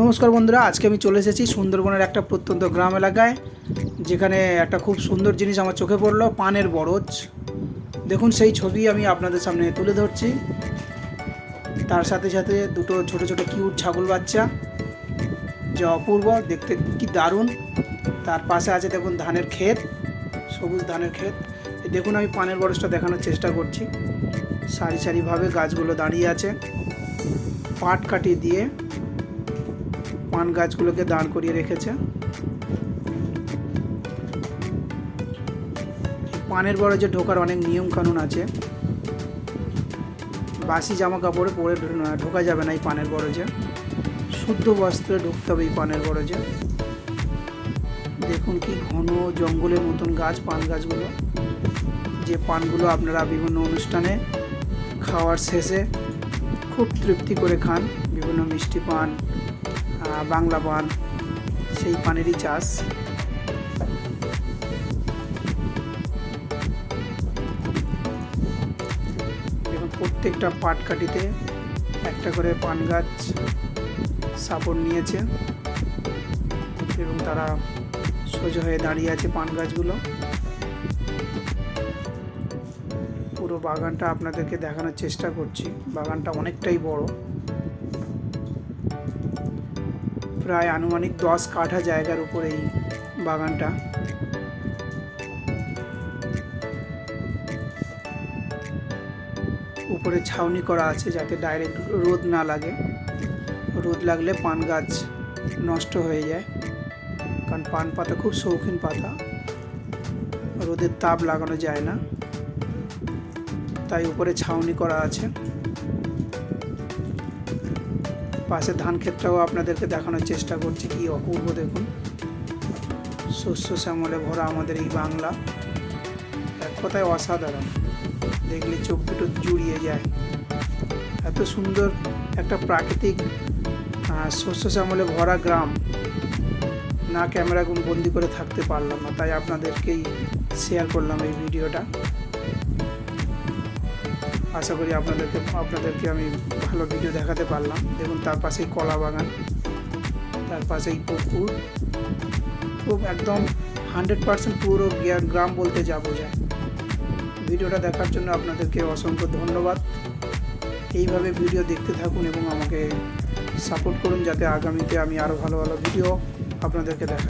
নমস্কার বন্ধুরা, আজকে আমি চলে এসেছি সুন্দরবনের একটা প্রত্যন্ত গ্রাম এলাকায়, যেখানে একটা খুব সুন্দর জিনিস আমার চোখে পড়ল, পানের বরজ। দেখুন, সেই ছবি আমি আপনাদের সামনে তুলে ধরছি। তার সাথে সাথে দুটো ছোট ছোট কিউট ছাগল বাচ্চা, যা অপূর্ব, দেখতে কি দারুণ। তার পাশে আছে, দেখুন, ধানের ক্ষেত, সবুজ ধানের ক্ষেত। দেখুন, আমি পানের বরজটা দেখানোর চেষ্টা করছি। সারি সারিভাবে গাছগুলো দাঁড়িয়ে আছে। পাট কাটি দিয়ে পান গাছগুলোকে দাঁড় করিয়ে রেখেছে। পানের বরজে ঢোকার অনেক নিয়ম কানুন আছে। বাসি জামা কাপড়ে পরে ঢোকা যাবে না এই পানের বরজে শুদ্ধ বস্ত্রে ঢুকতে হবে এই পানের বরজে দেখুন কি ঘন জঙ্গলের মতন গাছ পান গাছগুলো। যে পানগুলো আপনারা বিভিন্ন অনুষ্ঠানে খাওয়ার শেষে খুব তৃপ্তি করে খান, বিভিন্ন মিষ্টি পান বাংলা পান, সেই পানেরই চাষ। প্রত্যেকটা পাটকাঠিতে একটা করে পান গাছ সাপোর্ট নিয়েছে এবং তারা সোজা হয়ে দাঁড়িয়ে আছে পান গাছগুলো। পুরো বাগানটা আপনাদেরকে দেখানোর চেষ্টা করছি। বাগানটা অনেকটাই বড়। প্রায় আনুমানিক দশ কাঠা জায়গার উপর এই বাগানটা। উপরে ছাউনি করা আছে যাতে ডাইরেক্ট রোদ না লাগে। রোদ লাগলে পান গাছ নষ্ট হয়ে যায়। কারণ পান পাতা খুব শৌখিন পাতা। রোদের তাপ লাগানো যায় না। তাই উপরে ছাউনি করা আছে। পাশে ধান ক্ষেতটাও আপনাদেরকে দেখানোর চেষ্টা করছি কি অপূর্ব দেখুন। শস্য শ্যামলে ভরা আমাদের এই বাংলা। এক কথায় অসাধারণ। দেখলে চোখ দুটো জুড়িয়ে যায়। এত সুন্দর একটা প্রাকৃতিক শস্য শ্যামলে ভরা গ্রাম। না ক্যামেরা বন্দি করে থাকতে পারলাম না, তাই আপনাদেরকেই শেয়ার করলাম এই ভিডিওটা। আশা করি আপনাদেরকে আপনাদেরকে আমি ভালো ভিডিও দেখাতে পারলাম। দেখুন, তার পাশেই কলা বাগান, তার পাশেই পুকুর। খুব একদম হান্ড্রেড পার্সেন্ট পুরো গ্রা- গ্রাম বলতে যা বোঝায়। ভিডিওটা দেখার জন্য আপনাদেরকে অসংখ্য ধন্যবাদ। এইভাবে ভিডিও দেখতে থাকুন এবং আমাকে সাপোর্ট করুন, যাতে আগামীতে আমি আরও ভালো ভালো ভিডিও আপনাদেরকে দেখা